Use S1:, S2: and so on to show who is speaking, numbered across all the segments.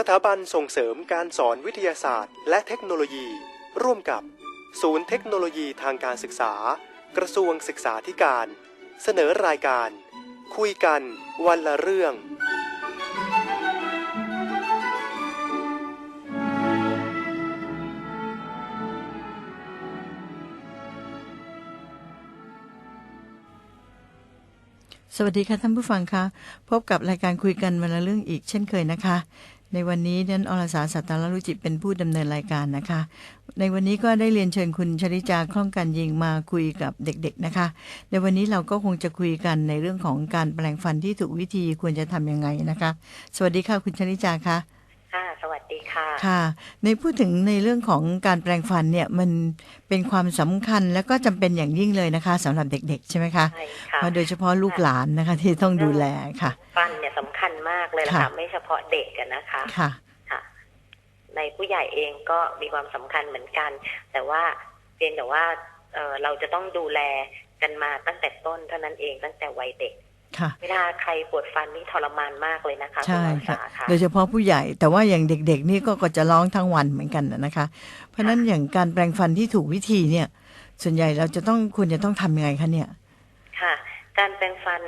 S1: สถาบันส่งเสริมการสอนวิทยาศาสตร์ และเทคโนโลยี ร่วมกับ ศูนย์เทคโนโลยีทางการศึกษา กระทรวงศึกษาธิการ เสนอรายการ คุยกันวันละเรื่อง
S2: สวัสดีค่ะท่านผู้ฟังคะ พบกับรายการคุยกันวันละเรื่องอีกเช่นเคยนะคะ ในวันนี้นั้นอรสาสัตตารุจิเป็นผู้ดำเนินรายการนะคะ ในวันนี้ก็ได้เรียนเชิญคุณชริจาคล่องกันยิงมาคุยกับเด็กๆนะคะ ในวันนี้เราก็คงจะคุยกันในเรื่องของการแปลงฟันที่ถูกวิธีควรจะทำยังไงนะคะ สวัสดีค่ะคุณชริจาคะ
S3: ค่ะสวัสดีค่ะ
S2: ค่ะ ในพูดถึงในเรื่องของการแปลงฟันเนี่ยมันเป็นความสำคัญและก็จำเป็นอย่างยิ่งเลยนะคะสำหรับเด็กๆ ใช่ไหมคะ
S3: ใช่ค่ะ
S2: เพราะโดยเฉพาะลูกหลานนะคะ ที่ต้องดูแลค่ะ
S3: ฟันเนี่ยสำคัญมากเลยล่ะ
S2: ค่ะ
S3: ค่ะไม่เฉพาะเด็กกันนะคะ
S2: ค่ะ
S3: ค่ะ ในผู้ใหญ่เองก็มีความสำคัญเหมือนกัน แต่ว่าเพียงแต่ว่าเออเราจะต้องดูแลกันมาตั้งแต่ต้นเท่านั้นเองตั้งแต่วัยเด็ก
S2: ค่ะ
S3: เวลาใครปวดฟันนี่ทรมานมากเลยนะคะ
S2: ใช่
S3: ณ
S2: ค่ะ
S3: สาค่ะ
S2: โดยเฉพาะผู้ใหญ่แต่ว่าอย่างเด็กๆนี่ก็ก็จะร้องทั้งวันเหมือนกันน่ะนะคะ เพราะฉะนั้นอย่างการแปลงฟันที่ถูกวิธีเนี่ย ส่วนใหญ่เราจะต้องควรจะต้องทำยังไงคะเนี่ย
S3: ค่ะ การแปรงฟัน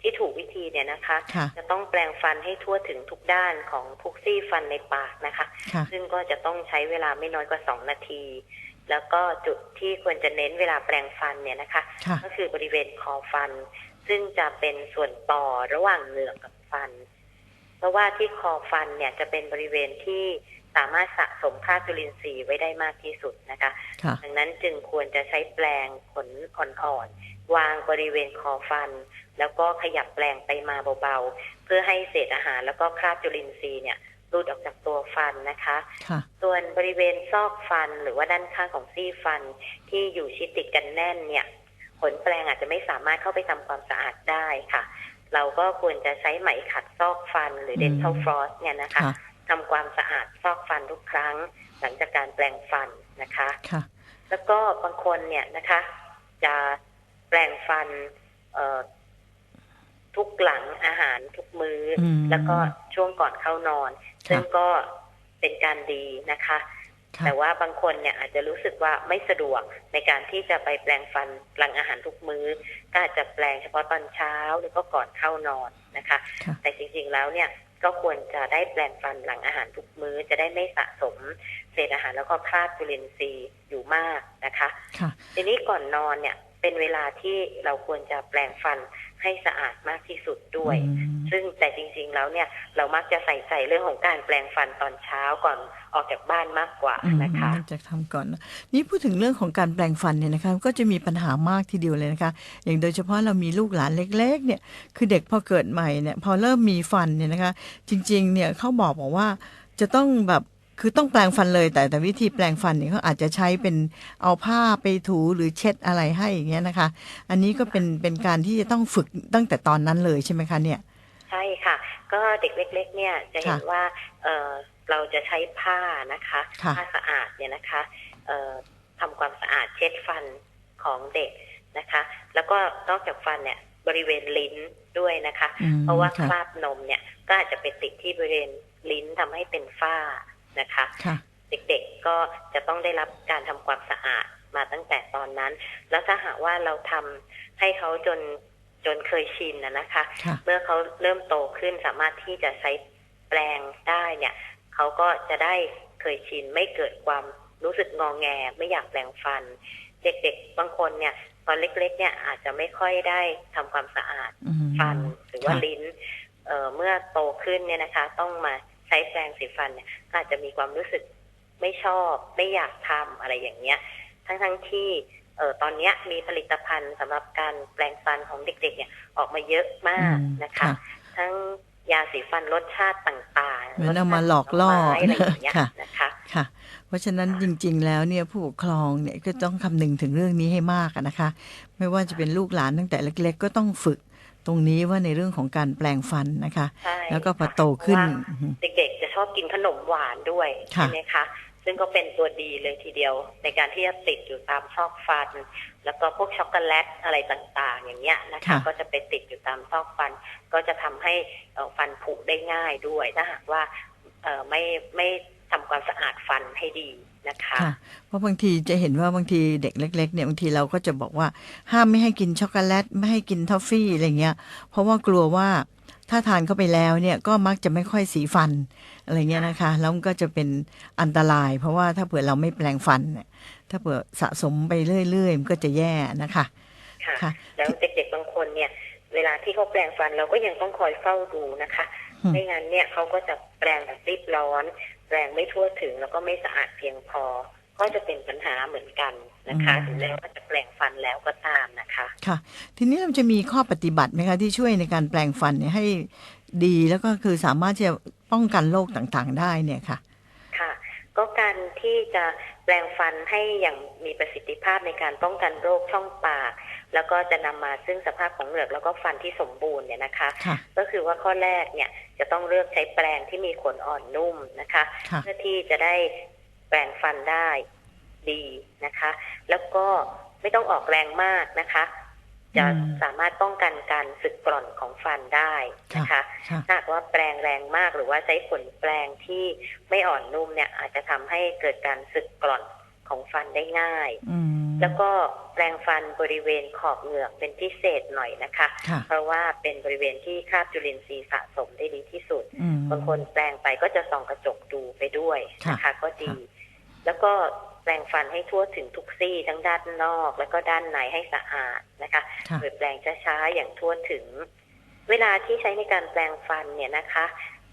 S3: ที่ถูกวิธีเนี่ยนะคะ
S2: ค่ะ
S3: จะต้องแปรงฟันให้ทั่วถึงทุกด้านของทุกซี่ฟันในปากนะคะ
S2: ค่ะ
S3: ซึ่งก็จะต้องใช้เวลาไม่น้อยกว่าสองนาที แล้วก็จุดที่ควรจะเน้นเวลาแปรงฟันเนี่ยนะคะ
S2: ค่ะ
S3: ก็คือบริเวณคอฟัน ซึ่งจะเป็นส่วนต่อระหว่างเหงือกกับฟัน เพราะว่าที่คอฟันเนี่ยจะเป็นบริเวณที่สามารถสะสมค่าจุลินทรีย์ไว้ได้มากที่สุดนะคะ
S2: ค่ะ
S3: ดังนั้นจึงควรจะใช้แปรงขนอ่อนๆวางบริเวณคอฟัน แล้วก็ขยับแปรงไปมาเบาๆ เพื่อให้เศษอาหารแล้วก็คราบจุลินทรีย์เนี่ยหลุดออกจากตัวฟันนะคะ
S2: ค่ะ
S3: ส่วนบริเวณซอกฟันหรือว่าด้านข้างของซี่ฟันที่อยู่ชิดติดกันแน่นเนี่ย ขนแปรงอาจจะไม่สามารถเข้าไปทำความสะอาดได้ค่ะ เราก็ควรจะใช้ไหมขัดซอกฟันหรือ
S2: อืม
S3: dental floss เนี่ยนะคะ
S2: ค่ะ
S3: ทำความสะอาดซอกฟันทุกครั้ง หลังจากการแปรงฟันนะคะ
S2: ค่ะ
S3: แล้วก็บางคนเนี่ยนะคะ จะแปรงฟันเอ่อทุกหลังอาหารทุกมือ้ออ
S2: ม
S3: แล้วก็ช่วงก่อนเข้านอน ซึ่งก็เป็นการดีนะคะ
S2: ค่ะ
S3: แต่ว่าบางคนเนี่ยอาจจะรู้สึกว่าไม่สะดวกในการที่จะไปแปลงฟันหลังอาหารทุกมือ้อ ก็อาจจะแปลงเฉพาะตอนเช้าหรือก็ก่อนเข้านอนนะคะ
S2: ค่ะ
S3: แต่จริงๆแล้วเนี่ยก็ควรจะได้แปลงฟันหลังอาหารทุกมื้อ จะได้ไม่สะสมเศษอาหารแล้วก็คราบจุลินทรีย์อยู่มากนะคะ
S2: ค่ะ
S3: ทีนี้ก่อนนอนเนี่ยเป็นเวลาที่เราควรจะแปลงฟัน ให้สะอาดมากที่สุดด้วย
S2: อืม
S3: ซึ่งแต่จริงๆแล้วเนี่ยเรามักจะใส่ใจเรื่องของการแปลงฟันตอนเช้าก่อนออกจากบ้านมากกว่า
S2: อืม
S3: นะคะ
S2: จะทำก่อนนะนี่พูดถึงเรื่องของการแปลงฟันเนี่ยนะคะก็จะมีปัญหามากทีเดียวเลยนะคะ อย่างโดยเฉพาะเรามีลูกหลานเล็ก ๆ เนี่ย คือเด็กพอเกิดใหม่เนี่ยพอเริ่มมีฟันเนี่ยนะคะ จริงๆ เนี่ยเขาบอกบอกว่าจะต้องแบบ คือต้องแปลงฟันเลยแต่แต่วิธีแปลงฟันเนี่ยเขาอาจจะใช้เป็นเอาผ้าไปถูหรือเช็ดอะไรให้อย่างเงี้ยนะคะ อันนี้ก็เป็นเป็นการที่จะต้องฝึกตั้งแต่ตอนนั้นเลยใช่ไหมคะเนี่ย
S3: ใช่ค่ะ ก็เด็กเล็ก ๆ เนี่ยจะเห็น
S2: ค่ะ
S3: ว่าเอ่อเราจะใช้ผ้านะคะ
S2: ค่ะ
S3: ผ้าสะอาดเนี่ยนะคะเอ่อทำความสะอาดเช็ดฟันของเด็กนะคะ แล้วก็นอกจากฟันเนี่ยบริเวณลิ้นด้วยนะคะ
S2: อืม
S3: เพราะว่าค
S2: ค่ะ
S3: ราบนมเนี่ยก็อาจจะไปติดที่บริเวณลิ้นทำให้เป็นฝ้า นะคะ
S2: ค่ะ
S3: เด็กๆก็จะต้องได้รับการทำความสะอาดมาตั้งแต่ตอนนั้น แล้วถ้าหากว่าเราทำให้เขาจนจนเคยชินนะนะคะ
S2: ค่ะ
S3: เมื่อเขาเริ่มโตขึ้นสามารถที่จะใช้แปลงได้เนี่ยเขาก็จะได้เคยชินไม่เกิดความรู้สึกงองแง ไม่อยากแปลงฟัน เด็กๆ บางคนเนี่ยตอนเล็กๆ เนี่ยอาจจะไม่ค่อยได้ทำความสะอาด
S2: อืม
S3: ฟันหรือว่า
S2: ค่ะ
S3: ลิ้นเอ่อเมื่อโตขึ้นเนี่ยนะคะ ต้องมาใช้แปรงสีฟันเนี่ยก็อาจจะมีความรู้สึกไม่ชอบ ไม่อยากทำอะไรอย่างเงี้ย ทั้งๆที่เอ่อตอนเนี้ยมีผลิตภัณฑ์สำหรับการแปลงฟันของเด็ก ๆ เนี่ยออกมาเยอะมาก
S2: อืม
S3: นะคะ ทั้งยาสีฟันรสชาติต่าง
S2: เหมือน
S3: รสชติ
S2: เอามาหลอกล่อ
S3: ผไม้อะไรอย่างเงี้ย
S2: ค่ะ
S3: นะคะ
S2: ค่ะเพราะฉะนั้นจริง ๆ แล้วเนี่ยผู้ปกครองเนี่ยก็ต้องคำนึงถึงเรื่องนี้ให้มากอะนะคะ ไม่ว่าจะเป็นลูกหลานตั้งแต่เล็ก ๆ ก็ต้องฝึก ตรงนี้ว่าในเรื่องของการแปลงฟันนะคะ
S3: ใช่
S2: แล้วก็พอ
S3: ค่ะ
S2: โตขึ้น
S3: เพราะว่าเด็กๆจะชอบกินขนมหวานด้วย
S2: ค่ะ
S3: ใช่ไหมคะซึ่งก็เป็นตัวดีเลยทีเดียว ในการที่จะติดอยู่ตามซอกฟัน แล้วก็พวกช็อกโกแลตอะไรต่างๆ อย่างเงี้ยนะคะ
S2: ค่ะ
S3: ก็จะไปติดอยู่ตามซอกฟัน ก็จะทำให้เอ่อฟันผุได้ง่ายด้วยถ้าหากว่าเอ่อไม่ไม่ ทำความสะอาดฟันให้ดีนะคะ
S2: ค่ะเพราะบางทีจะเห็นว่าบางทีเด็กเล็ก ๆ เนี่ยบางทีเราก็จะบอกว่าห้ามไม่ให้กินช็อกโกแลตไม่ให้กินทอฟฟี่อะไรเงี้ย เพราะว่ากลัวว่าถ้าทานเข้าไปแล้วเนี่ยก็มักจะไม่ค่อยสีฟันอะไรเงี้ยนะคะแล้วมันก็จะเป็นอันตราย เพราะว่าถ้าเผื่อเราไม่แปลงฟันเนี่ยถ้าเผื่อสะสมไปเรื่อยๆมันก็จะแย่นะคะ
S3: ค่ะ
S2: ค่ะ
S3: แล้วเด็กๆบางคนเนี่ย เวลาที่เขาแปลงฟันเราก็ยังต้องคอยเฝ้าดูนะคะ
S2: อืม
S3: ไม่งั้นเนี่ยเขาก็จะแปลงแบบรีบร้อนแปลงไม่ทั่วถึงแล้วก็ไม่สะอาดเพียงพอ ก็จะเป็นปัญหาเหมือนกันนะคะถึงแม้ว่าจะแปลงฟันแล้วก็ตามนะคะ
S2: ค่ะ ทีนี้เราจะมีข้อปฏิบัติไหมคะที่ช่วยในการแปลงฟันเนี่ยให้ดีแล้วก็คือสามารถที่จะป้องกันโรคต่างๆ ได้เนี่ยค่ะ
S3: ค่ะ ก็การที่จะแปลงฟันให้อย่างมีประสิทธิภาพในการป้องกันโรคช่องปาก แล้วก็จะนำมาซึ่งสภาพของเหงือกแล้วก็ฟันที่สมบูรณ์เนี่ยนะคะ
S2: ค่ะ
S3: ก็คือว่าข้อแรกเนี่ย จะต้องเลือกใช้แปรงที่มีขนอ่อนนุ่มนะคะ
S2: ค่ะ
S3: เพื่อที่จะได้แปรงฟันได้ดีนะคะ แล้วก็ไม่ต้องออกแรงมากนะคะ จะ
S2: อืม
S3: สามารถป้องกันการสึกกร่อนของฟันได้นะคะ
S2: ค่ะ
S3: ถ้าหากว่าแปรงแรงมากหรือว่าใช้ขนแปรงที่ไม่อ่อนนุ่มเนี่ย อาจจะทำให้เกิดการสึกกร่อนของฟันได้ง่าย
S2: อืม
S3: แล้วก็แปรงฟันบริเวณขอบเหงือกเป็นพิเศษหน่อยนะคะ
S2: ค่ะ
S3: เพราะว่าเป็นบริเวณที่คราบจุลินทรีย์สะสมได้ดีที่สุด
S2: อืม
S3: บางคนแปลงไปก็จะส่องกระจกดูไปด้วยนะคะก็ดี แล้วก็แปรงฟันให้ทั่วถึงทุกซี่ทั้งด้านนอก แล้วก็ด้านในให้สะอาดนะคะ
S2: ค่ะ
S3: โดยแปรงช้าๆอย่างทั่วถึง เวลาที่ใช้ในการแปรงฟันเนี่ยนะคะ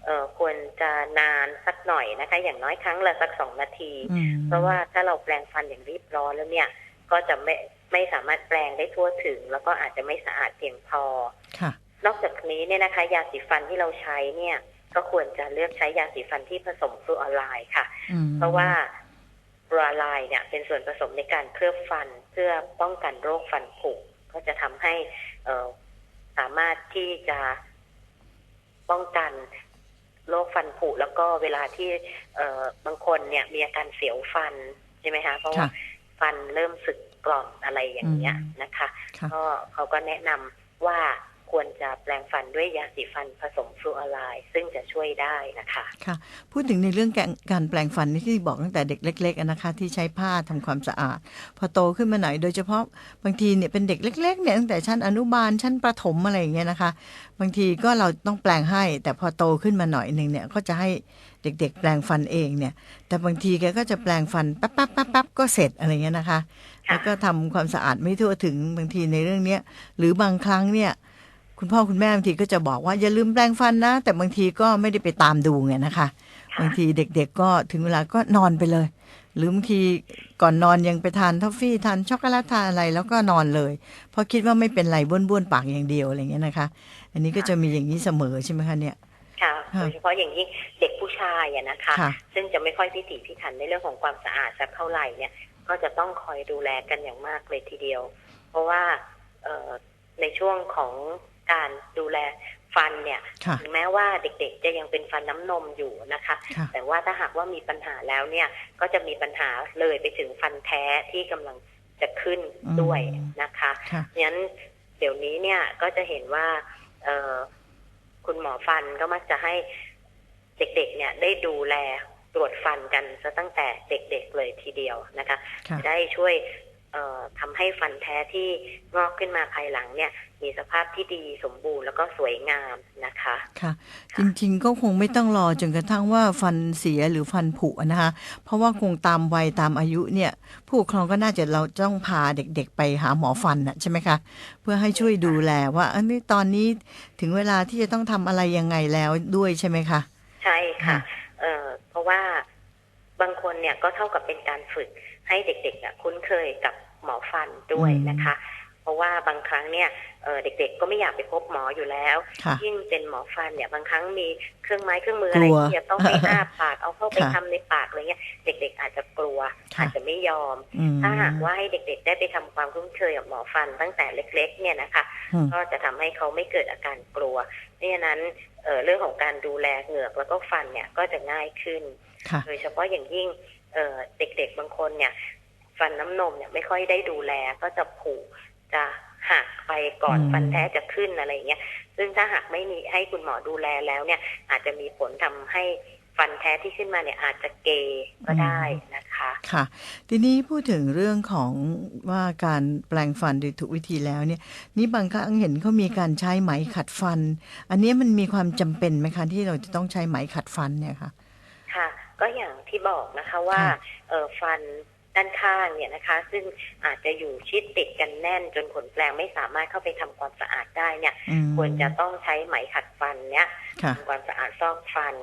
S3: เอ่อควรจะนานสักหน่อยนะคะ อย่างน้อยครั้งละสักสองนาที
S2: อืม
S3: เพราะว่าถ้าเราแปรงฟันอย่างรีบร้อนแล้วเนี่ย ก็จะไม่ไม่สามารถแปรงได้ทั่วถึง แล้วก็อาจจะไม่สะอาดเพียงพอ
S2: ค่ะ
S3: นอกจากนี้เนี่ยนะคะ ยาสีฟันที่เราใช้เนี่ย ก็ควรจะเลือกใช้ยาสีฟันที่ผสมฟลูออไรด์ค่ะ
S2: อืม
S3: เพราะว่าฟลูออไรด์เนี่ย เป็นส่วนผสมในการเคลือบฟันเพื่อป้องกันโรคฟันผุก็จะทำให้เอ่อสามารถที่จะป้องกันโรคฟันผุแล้วก็เวลาที่เอ่อบางคนเนี่ยมีอาการเสียวฟันใช่ไหมคะเพราะว่า
S2: ค่ะ
S3: ฟันเริ่มสึกกร่อนอะไรอย่างเงี้ย
S2: อืม
S3: นะคะ
S2: ค่ะ
S3: ก็เขาก็แนะนำว่าควรจะแปลงฟันด้วยยาสีฟันผสมฟลูออไรด์ซึ่งจะช่วยได้นะคะ
S2: ค่ะ พูดถึงในเรื่องการการแปลงฟันนี่ที่บอกตั้งแต่เด็กเล็กๆอะนะคะ ที่ใช้ผ้าทำความสะอาด พอโตขึ้นมาหน่อยโดยเฉพาะบางทีเนี่ยเป็นเด็กเล็กๆเนี่ยตั้งแต่ชั้นอนุบาลชั้นประถมอะไรอย่างเงี้ยนะคะ บางทีก็เราต้องแปลงให้ แต่พอโตขึ้นมาหน่อยหนึ่งเนี่ยก็จะให้ เด็ก ๆ แปลงฟันเองเนี่ย แต่บางทีแกก็จะแปลงฟันแป๊บๆๆๆก็เสร็จอะไรเงี้ยนะคะ
S3: ค่ะ
S2: แล้วก็ทำความสะอาดไม่ทั่วถึงบางทีในเรื่องเนี้ย หรือบางครั้งเนี่ย คุณพ่อคุณแม่บางทีก็จะบอกว่าอย่าลืมแปลงฟันนะ แต่บางทีก็ไม่ได้ไปตามดูไงนะคะ
S3: ค่ะ
S2: บางทีเด็ก ๆ ก็ถึงเวลาก็นอนไปเลย หรือบางทีก่อนนอนยังไปทานทอฟฟี่ทานช็อกโกแลตทานอะไรแล้วก็นอนเลย เพราะคิดว่าไม่เป็นไรบ้วนบ้วนๆปากอย่างเดียวอะไรเงี้ยนะคะ อันนี้ก็จะมีอย่างนี้เสมอใช่ไหมคะเนี่ย
S3: ค่ะ
S2: ค่ะ
S3: โดยเฉพาะอย่างยิ่งเด็กผู้ชายอะนะคะ
S2: ค่ะ
S3: ซึ่งจะไม่ค่อยพิถีพิถันในเรื่องของความสะอาดสักเท่าไหร่เนี่ย ก็จะต้องคอยดูแลกันอย่างมากเลยทีเดียว เพราะว่าเอ่อในช่วงของการดูแลฟันเนี่ย
S2: ค่ะ
S3: ถึงแม้ว่าเด็กๆ จะยังเป็นฟันน้ำนมอยู่นะคะ
S2: ค่ะ
S3: แต่ว่าถ้าหากว่ามีปัญหาแล้วเนี่ย ก็จะมีปัญหาเลยไปถึงฟันแท้ที่กำลังจะขึ้นด้วยนะคะ
S2: ค่ะ
S3: งั้นเดี๋ยวนี้เนี่ยก็จะเห็นว่าเออ คุณหมอฟันก็มักจะให้เด็กๆ เนี่ยได้ดูแลตรวจฟันกันซะตั้งแต่เด็กๆเลยทีเดียวนะคะ
S2: ค่ะ
S3: จะได้ช่วยเอ่อ ทำให้ฟันแท้ที่งอกขึ้นมาภายหลังเนี่ย มีสภาพที่ดีสมบูรณ์แล้วก็สวยงามนะคะ
S2: ค่ะ จริงๆก็คงไม่ต้องรอจนกระทั่งว่าฟันเสียหรือฟันผุนะคะ เพราะว่าคงตามวัยตามอายุเนี่ย ผู้ปกครองก็น่าจะเราต้องพาเด็กๆ ไปหาหมอฟันน่ะใช่ไหมคะ เพื่อให้ช่วยดูแลว่าอันนี้ตอนนี้ถึงเวลาที่จะต้องทำอะไรยังไงแล้วด้วยใช่ไหมคะ
S3: ใช่ค่ะ
S2: ค่ะ
S3: เอ่อเพราะว่าบางคนเนี่ยก็เท่ากับเป็นการฝึก ให้เด็กๆอะคุ้นเคยกับหมอฟันด้วยนะคะ เพราะว่าบางครั้งเนี่ยเอ่อเด็กๆ ก็ไม่อยากไปพบหมออยู่แล้ว
S2: ค่ะ
S3: ยิ่งเป็นหมอฟันเนี่ยบางครั้งมีเครื่องไม้เครื่องมืออะไร
S2: กลัว
S3: ที่จะต้องไปอ้าปากเอาเข้าไป
S2: ค่ะ
S3: ทำในปากอะไรเงี้ยเด็ก ๆ อาจจะกลัว
S2: ค่ะ
S3: อาจจะไม่ยอม
S2: อืม
S3: ถ้าหากว่าให้เด็ก ๆ ได้ไปทำความคุ้นเคยกับหมอฟันตั้งแต่เล็ก ๆ เนี่ยนะคะ
S2: อืม
S3: ก็จะทำให้เขาไม่เกิดอาการกลัวเพราะฉะนั้นเอ่อเรื่องของการดูแลเหงือกแล้วก็ฟันเนี่ยก็จะง่ายขึ้น
S2: ค่ะ
S3: โดยเฉพาะอย่างยิ่ง เอ่อเด็กๆบางคนเนี่ยฟันน้ำนมเนี่ยไม่ค่อยได้ดูแลก็จะผุจะหักไปก่อน
S2: อืม
S3: ฟันแท้จะขึ้นอะไรอย่างเงี้ยซึ่งถ้าหากไม่มีให้คุณหมอดูแลแล้วเนี่ย อาจจะมีผลทำให้ฟันแท้ที่ขึ้นมาเนี่ยอาจจะเกยก็ได้นะคะ
S2: ค่ะ ทีนี้พูดถึงเรื่องของว่าการแปลงฟันโดยถูกวิธีแล้วเนี่ย นี่บางครั้งเห็นเขามีการใช้ไหมขัดฟัน อันนี้มันมีความจำเป็นไหมคะที่เราจะต้องใช้ไหมขัดฟันเนี่ยค่ะ
S3: ค่ะ ก็อย่างที่บอกนะคะว่า
S2: ค่ะ
S3: เออฟันด้านข้างเนี่ยนะคะ ซึ่งอาจจะอยู่ชิดติดกันแน่นจนขนแปลงไม่สามารถเข้าไปทำความสะอาดได้เนี่ย
S2: อืม
S3: ควรจะต้องใช้ไหมขัดฟันเนี่ย
S2: ค่ะ
S3: ทำความสะอาดซอกฟัน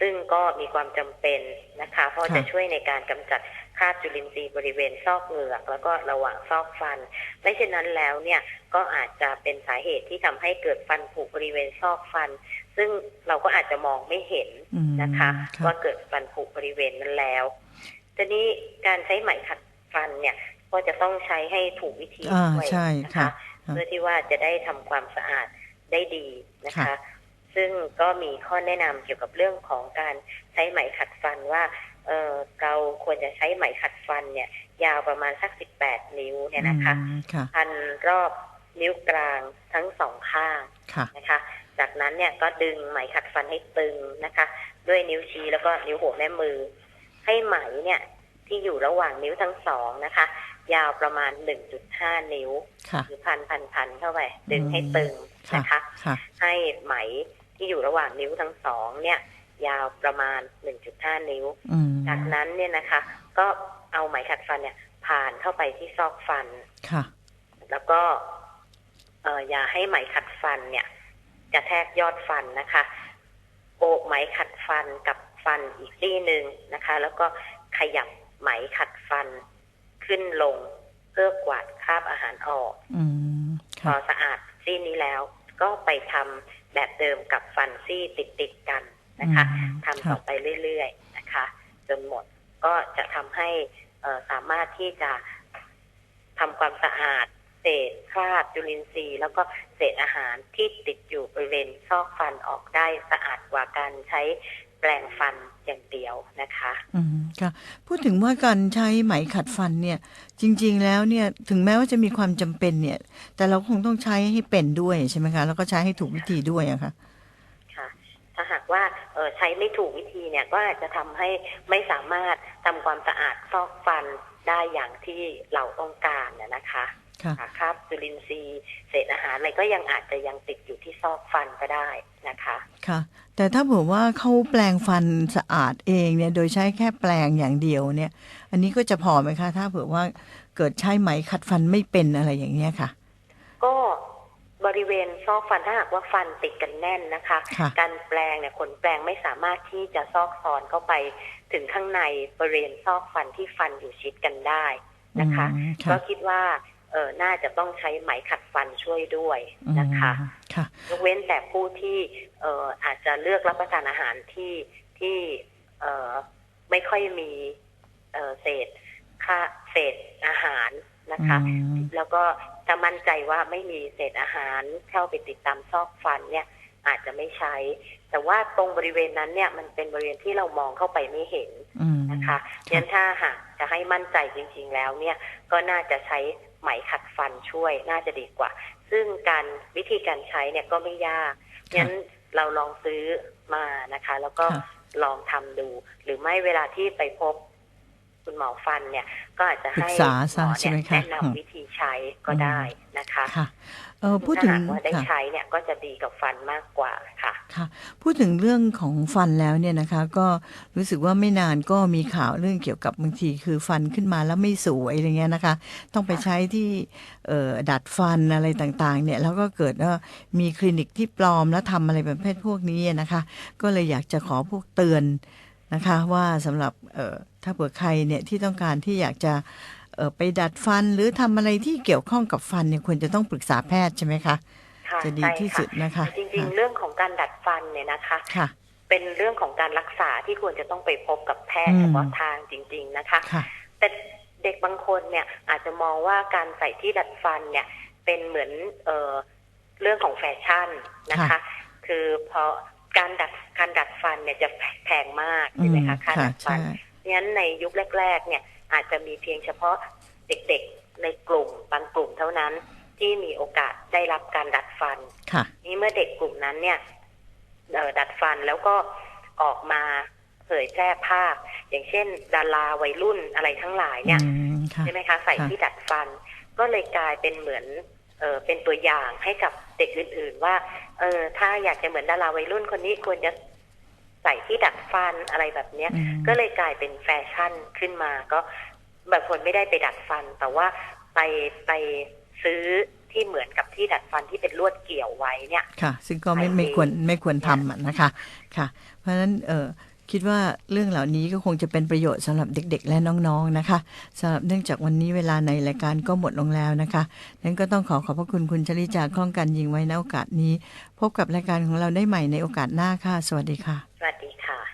S3: ซึ่งก็มีความจำเป็นนะคะ เพราะ
S2: ค่ะ
S3: จะช่วยในการกำจัด คราบจุลินทรีย์บริเวณซอกเหงือก แล้วก็ระหว่างซอกฟัน ไม่เช่นนั้นแล้วเนี่ยก็อาจจะเป็นสาเหตุที่ทำให้เกิดฟันผุบริเวณซอกฟัน ซึ่งเราก็อาจจะมองไม่เห็น
S2: อืม
S3: นะคะ
S2: ค่ะ
S3: ว่าเกิดฟันผุบริเวณนั้นแล้วทีนี้การใช้ไหมขัดฟันเนี่ยก็จะต้องใช้ให้ถูกวิธี
S2: อ่า
S3: ด้วย
S2: ใช่
S3: นะ
S2: ค่ะ
S3: คะเพื่อที่ว่าจะได้ทำความสะอาดได้ดีนะคะ
S2: ค่ะ
S3: ซึ่งก็มีข้อแนะนำเกี่ยวกับเรื่องของการใช้ไหมขัดฟันว่า เออเราควรจะใช้ไหมขัดฟันเนี่ย ยาวประมาณสักสิบแปดนิ้วเนี่ยนะคะ
S2: อืมค่ะ
S3: พันรอบนิ้วกลางทั้งสองข้าง
S2: ค่ะ
S3: นะคะ จากนั้นเนี่ยก็ดึงไหมขัดฟันให้ตึงนะคะ ด้วยนิ้วชี้แล้วก็นิ้วหัวแม่มือ ให้ไหมเนี่ยที่อยู่ระหว่างนิ้วทั้งสองนะคะ ยาวประมาณ1.5นิ้ว
S2: ค่ะ
S3: หรือพันพันพันเข้าไปดึงให้ตึง
S2: ค่ะ
S3: นะคะ
S2: ค่ะ
S3: ให้ไหมที่อยู่ระหว่างนิ้วทั้งสองเนี่ย ยาวประมาณ 1.5 นิ้ว
S2: อืม
S3: จากนั้นเนี่ยนะคะ ก็เอาไหมขัดฟันเนี่ย ผ่านเข้าไปที่ซอกฟัน
S2: ค่ะ
S3: แล้วก็เอ่ออย่าให้ไหมขัดฟันเนี่ยกระแทกยอดฟันนะคะโอบไหมขัดฟันกับฟันอีกซี่หนึ่งนะคะ แล้วก็ขยับไหมขัดฟันขึ้นลงเพื่อกวาดคราบอาหารออก
S2: อืม
S3: พอ
S2: ค่ะ
S3: สะอาดซี่นี้แล้ว ก็ไปทำแบบเดิมกับฟันซี่ติดติดๆกัน นะคะ
S2: อืม
S3: ทำต่อไปเรื่อยๆนะคะ จนหมดก็จะทำให้เอ่อสามารถที่จะทำความสะอาดเศษคราบจุลินทรีย์ แล้วก็เศษอาหารที่ติดอยู่บริเวณซอกฟันออกได้สะอาดกว่าการใช้แปรงฟันอย่างเดียวนะคะ
S2: อืมค่ะพูดถึงว่าการใช้ไหมขัดฟันเนี่ย จริง ๆ แล้วเนี่ยถึงแม้ว่าจะมีความจำเป็นเนี่ย แต่เราคงต้องใช้ให้เป็นด้วยใช่ไหมคะ แล้วก็ใช้ให้ถูกวิธีด้วยอะค่ะ
S3: ค่ะ ถ้าหากว่าเอ่อใช้ไม่ถูกวิธีเนี่ยก็อาจจะทำให้ไม่สามารถทำความสะอาดซอกฟันได้อย่างที่เราต้องการนะนะคะ
S2: ค่ะ
S3: ค่ะครับจุลินทรีย์เศษอาหารอะไรก็ยังอาจจะยังติดอยู่ที่ซอกฟันก็ได้นะคะ
S2: ค่ะ แต่ถ้าบอกว่าเขาแปลงฟันสะอาดเองเนี่ย โดยใช้แค่แปลงอย่างเดียวเนี่ย อันนี้ก็จะพอไหมคะ ถ้าเผื่อว่าเกิดใช้ไหมขัดฟันไม่เป็นอะไรอย่างเงี้ยค่ะ
S3: ก็ บริเวณซอกฟันถ้าหากว่าฟันติดกันแน่นนะคะ
S2: ค่ะ
S3: การแปลงเนี่ยขนแปลงไม่สามารถที่จะซอกซอนเข้าไปถึงข้างในบริเวณซอกฟันที่ฟันอยู่ชิดกันได้นะคะ
S2: อืม
S3: ก็
S2: ค่ะ
S3: คิดว่าเออน่าจะต้องใช้ไหมขัดฟันช่วยด้วยนะคะ
S2: อืมค่ะ
S3: ยกเว้นแต่ผู้ที่เอ่ออาจจะเลือกรับประทานอาหารที่ที่เอ่อไม่ค่อยมีเอ่อเศษค่าเศษอาหารนะคะ
S2: อืม
S3: แล้วก็ ถ้ามั่นใจว่าไม่มีเศษอาหารเข้าไปติดตามซอกฟันเนี่ยอาจจะไม่ใช้ แต่ว่าตรงบริเวณนั้นเนี่ยมันเป็นบริเวณที่เรามองเข้าไปไม่เห็น
S2: อืม
S3: นะคะงั้นถ้าหากจะให้มั่นใจจริง ๆ แล้วเนี่ยก็น่าจะใช้ไหมขัดฟันช่วยน่าจะดีกว่า ซึ่งการวิธีการใช้เนี่ยก็ไม่ยาก
S2: ค่ะ
S3: งั้นเราลองซื้อมานะคะ แล้วก็
S2: ค่ะ
S3: ลองทำดู หรือไม่เวลาที่ไปพบ คุณหมอฟันเนี่ย ก็อาจจะ
S2: ปรึ
S3: ให้
S2: กษา
S3: หมอ
S2: ซะใช่
S3: เนี่
S2: ไหม
S3: ย
S2: คะ
S3: แนะ
S2: อืม
S3: นำวิธีใช้ก็ได้นะคะ
S2: ค่ะเออพูดถึ
S3: ถ้างหากว่าได้
S2: ค่ะ
S3: ใช้เนี่ยก็จะดีกับฟันมากกว่าค่ะ
S2: ค่ะ พูดถึงเรื่องของฟันแล้วเนี่ยนะคะ ก็รู้สึกว่าไม่นานก็มีข่าวเรื่องเกี่ยวกับบางทีคือฟันขึ้นมาแล้วไม่สวยอะไรเงี้ยนะคะ ต้องไปใช้ที่เอ่อดัดฟันอะไรต่างๆ เนี่ยแล้วก็เกิดว่ามีคลินิกที่ปลอมแล้วทำอะไรแบบประเภทพวกนี้นะคะ ก็เลยอยากจะขอพวกเตือนนะคะ ว่าสำหรับเอ่อ ถ้าเผื่อใครเนี่ยที่ต้องการที่อยากจะเอ่อไปดัดฟันหรือทำอะไรที่เกี่ยวข้องกับฟันเนี่ยควรจะต้องปรึกษาแพทย์ใช่ไหมคะ
S3: ค่ะ
S2: จะดี
S3: ใช่
S2: ที่
S3: ค่ะ
S2: สุดนะคะ
S3: จริง ๆ เรื่องของการดัดฟันเนี่ยนะคะ
S2: ค่ะ
S3: เป็นเรื่องของการรักษาที่ควรจะต้องไปพบกับแพทย์
S2: อืม
S3: เฉพาะทางจริง ๆนะคะ
S2: ค่ะ
S3: แต่เด็กบางคนเนี่ยอาจจะมองว่าการใส่ที่ดัดฟันเนี่ยเป็นเหมือนเออเรื่องของแฟชั่นนะคะ
S2: ค่ะ
S3: คือพอการดัดการดัดฟันเนี่ยจะแพงมากใช่ไหมคะค่าดัดฟัน
S2: ใช่
S3: งั้นในยุคแรก ๆ เนี่ยอาจจะมีเพียงเฉพาะเด็กๆในกลุ่มบางกลุ่มเท่านั้นที่มีโอกาสได้รับการดัดฟัน
S2: ค่ะ
S3: นี่เมื่อเด็กกลุ่มนั้นเนี่ยเอ่อดัดฟันแล้วก็ออกมาเผยแพร่ภาพ อย่างเช่น ดาราวัยรุ่นอะไรทั้งหลายเนี่ย
S2: อืมค่ะ
S3: ใช่ไหมคะใส่
S2: ค่ะ
S3: ที่ดัดฟัน ก็เลยกลายเป็นเหมือนเออเป็นตัวอย่างให้กับเด็กอื่น ๆ ว่า เออถ้าอยากจะเหมือนดาราวัยรุ่นคนนี้ควรจะ ใส่ที่ดัดฟันอะไรแบบเนี้ย
S2: อืม
S3: ก็เลยกลายเป็นแฟชั่นขึ้นมา ก็บางคนไม่ได้ไปดัดฟัน แต่ว่าไปไปซื้อที่เหมือนกับที่ดัดฟันที่เป็นลวดเกี่ยวไว้เนี่ย
S2: ค่ะ ซึ่งก็ไม่
S3: ใช่
S2: ไม่ควรไม่ควรทำอะนะคะ ค่ะ เพราะฉะนั้นเออคิดว่าเรื่องเหล่านี้ก็คงจะเป็นประโยชน์สำหรับเด็ก ๆ และน้องๆนะคะสำหรับเนื่องจากวันนี้เวลาในรายการก็หมดลงแล้วนะคะนั้นก็ต้องขอขอบพระคุณคุณชลิจาคล่องกันยิงไว้ในโอกาสนี้ พบกับรายการของเราได้ใหม่ในโอกาสหน้าค่ะ สวัสดีค่ะ สวัสดีค่ะ